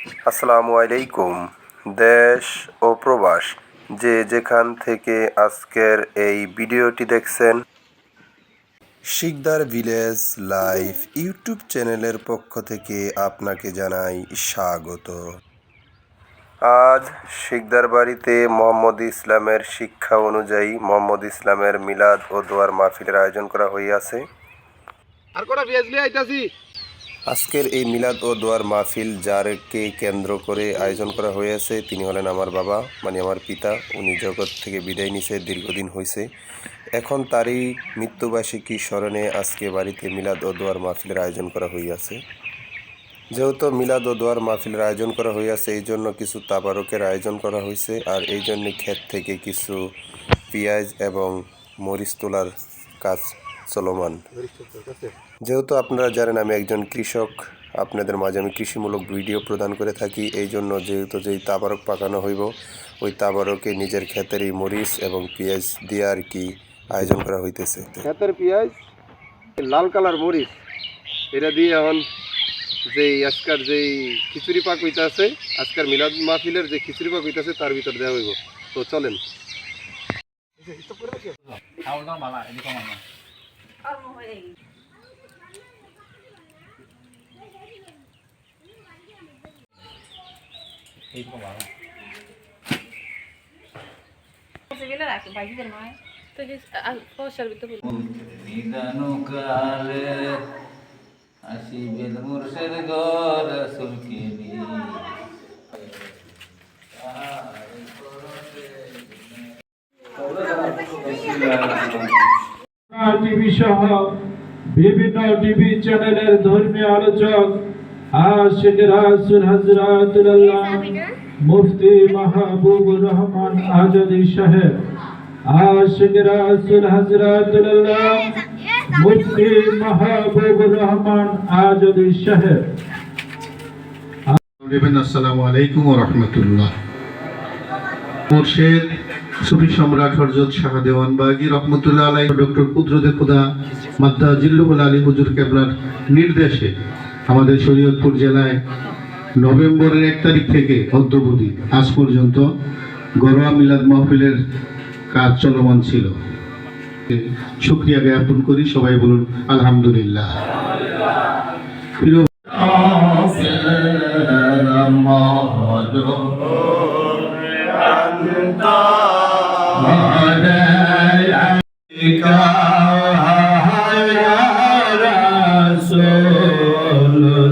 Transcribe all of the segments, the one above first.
আসসালামু আলাইকুম, দেশ ও প্রবাস, যে যেখান থেকে আজকের এই ভিডিওটি দেখছেন। শিকদার ভিলেজ লাইভ ইউটিউব চ্যানেলের পক্ষ থেকে আপনাকে জানাই স্বাগত। আজ শিকদার বাড়িতে মোহাম্মদ ইসলামের শিক্ষা অনুযায়ী মোহাম্মদ ইসলামের মিলাদ ও দোয়ার মাহফিলের আয়োজন করা হইয়াছে। আর কটা আইতাছি? আজকের এই মিলাদ ও দোয়ার মাহফিল যারকে কেন্দ্র করে আয়োজন করা হয়েছে, তিনি হলেন আমার বাবা মানে আমার পিতা। উনি জগৎ থেকে বিদায় নিছে, দীর্ঘদিন হয়েছে এখন তারই মৃত্যুবার্ষিকী স্মরণে আজকে বাড়িতে মিলাদ ও দোয়ার মাহফিলের আয়োজন করা হইয়াছে। যেহেতু মিলাদ ও দোয়ার মাহফিলের আয়োজন করা হইয়াছে, এই জন্য কিছু তাবারকের আয়োজন করা হয়েছে আর এই জন্য ক্ষেত থেকে কিছু পেঁয়াজ এবং মরিচ তোলার কাজ চলমান। যেহেতু আপনারা জানেন আমি একজন কৃষক আপনাদের মাঝে আমি কৃষিমূলক ভিডিও প্রদান করে থাকি এই জন্য যেহেতু যেই তাবারক পাকানো হইব ওই তাবারকে নিজের ক্ষেতেরই মরিচ এবং পেঁয়াজ দিয়ে আর কি আয়োজন করা হইতেছে। ক্ষেতের পেঁয়াজ লাল কালার মরিচ এটা দিয়ে এখন যেই আজকার যেই খিচুড়ি পাক হইতে আছে আজকার মিলাদ মাহফিলের যে খিচুড়ি পাক হইতে আছে তার ভিতর দেওয়া হইব। তো চলেন। Ah, ito po. নিদানুকালে আসিবেন মুর্শেদ গর সুলকে টিভি সহ বিভিন্ন টিভি চ্যানেলের ধর্মীয় আলোচক আশিক রাসুল হজরতুল্লাহ মুফতি মাহবুবুর রহমান আজাদি সাহেব আশিক রাসুল হজরতুল্লাহ মুফতি মাহবুবুর রহমান আজাদি সাহেব। আসসালামু আলাইকুম ও রহমতুল্লাহ। মুর্শেদ সুফি সম্রাট হরজত শাহ রহমতুল্লাহ আলাই ডক্টর খুদা মাদ্দা আলী হুজুর নির্দেশে আমাদের শরীয়তপুর জেলায় নভেম্বরের এক তারিখ থেকে অদ্যবধি আজ পর্যন্ত গরোয়া মিলাদ মাহফিলের কাজ চলমান ছিল। শুক্রিয়া জ্ঞাপন করি, সবাই বলুন আলহামদুলিল্লাহ।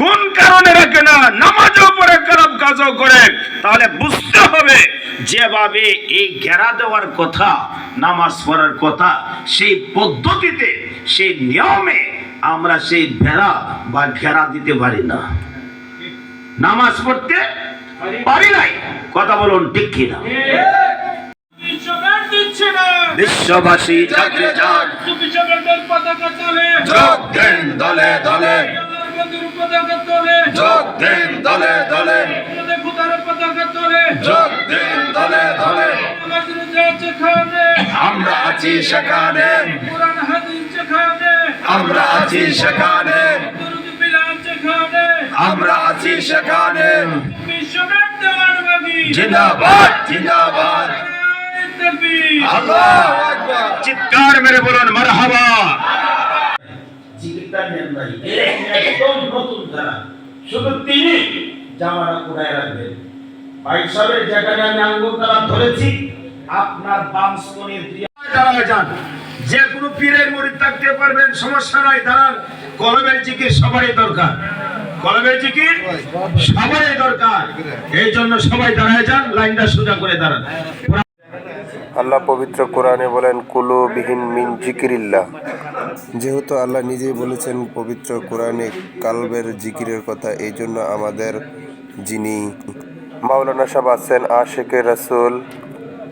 কোনো কারণে রাখে না? নামাজও পড়ে খারাপ কাজও করে। তাহলে বুঝতে হবে যেভাবে এই ঘেরা দেওয়ার কথা, নামাজ পড়ার কথা, সেই পদ্ধতিতে, সেই নিয়মে আমরা সেই ভেড়া বা ঘেরা দিতে পারি না। নামাজ পড়তে পারি নাই। কথা বলুন ঠিক কিনা বিশ্ববাসী জাগরে জাগ যোগ দেন দলে দলে। যোগ দেন দলে দলে। যোগ দেন দলে দলে। আমরা আছি সেখানে। আমরা আছি সেখানে। আমরা আছি সেখানে। জিন্দাবাদ জিন্দাবাদ। আল্লাহ চিৎকার মেরে বলুন মারহাবা। জীবিকা নেন নাই। একদম নতুন যারা শুধু তিনি জামাটা উড়ায় রাখবেন। বাইক সাহেবের যেখানে আমি আঙ্গুল দ্বারা ধরেছি আপনার বাম যান। যে কোনো পীরের মুরিদ থাকতে পারবেন সমস্যা নাই দাঁড়ান। কলমের জিকির সবারই দরকার। আল্লাহ পবিত্র কোরআনে বলেন কুলু বিহীন মিন জিকিরিল্লাহ। যেহেতু আল্লাহ নিজেই বলেছেন পবিত্র কোরআনে কালবের জিকিরের কথা, এই জন্য আমাদের যিনি মাওলানা সাহেব আছেন আশেকে রাসুল,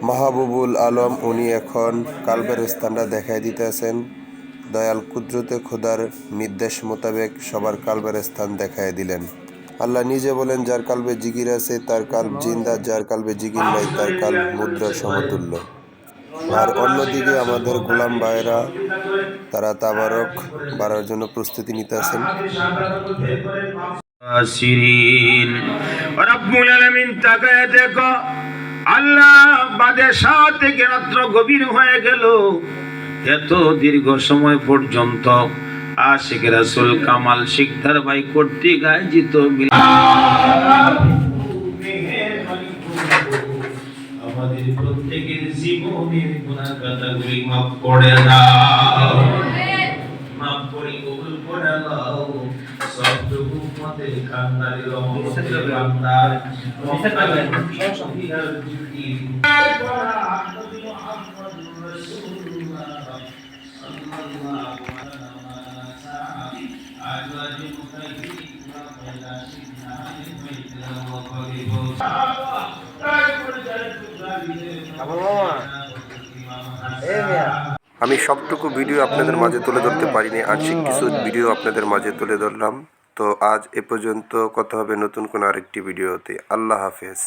মাহবুবুল আলম, উনি এখন কালবের স্থানটা দেখাই দিতেছেন। দয়াল কুদরতে খোদার নির্দেশ মোতাবেক সবার কালবের স্থান দেখাই দিলেন। আল্লাহ নিজে বলেন, যার কালবে জিকির আছে, তার কাল জিন্দা, যার কালবে জিকির নাই, তার কাল মুদ্রা সমতুল্য। আর অন্যদিকে আমাদের গোলাম ভাইরা তারা তাবারক বাড়ার জন্য প্রস্তুতি তাকায় দেখো, আল্লাহ বাদে রাত্র গভীর হয়ে গেল। এত দীর্ঘ সময় পর্যন্ত আশিক রাসুল কামাল শিকদার ভাই কর্তৃক আয়োজিত মিলাদ আমাদের প্রত্যেকের জীবনের গুনাহ কথাগুলি মাফ করে দাও। মাফ করে কবুল করে দাও সবটুকু মতে খান্দারি রহমতের বান্দার মক্কার আমি সবটুকু ভিডিও আপনাদের মাঝে তুলে ধরতে পারিনি। আংশিক কিছু ভিডিও আপনাদের মাঝে তুলে ধরলাম। তো আজ এ পর্যন্ত কথা হবে নতুন কোনো আরেকটি ভিডিওতে। আল্লাহ হাফেজ।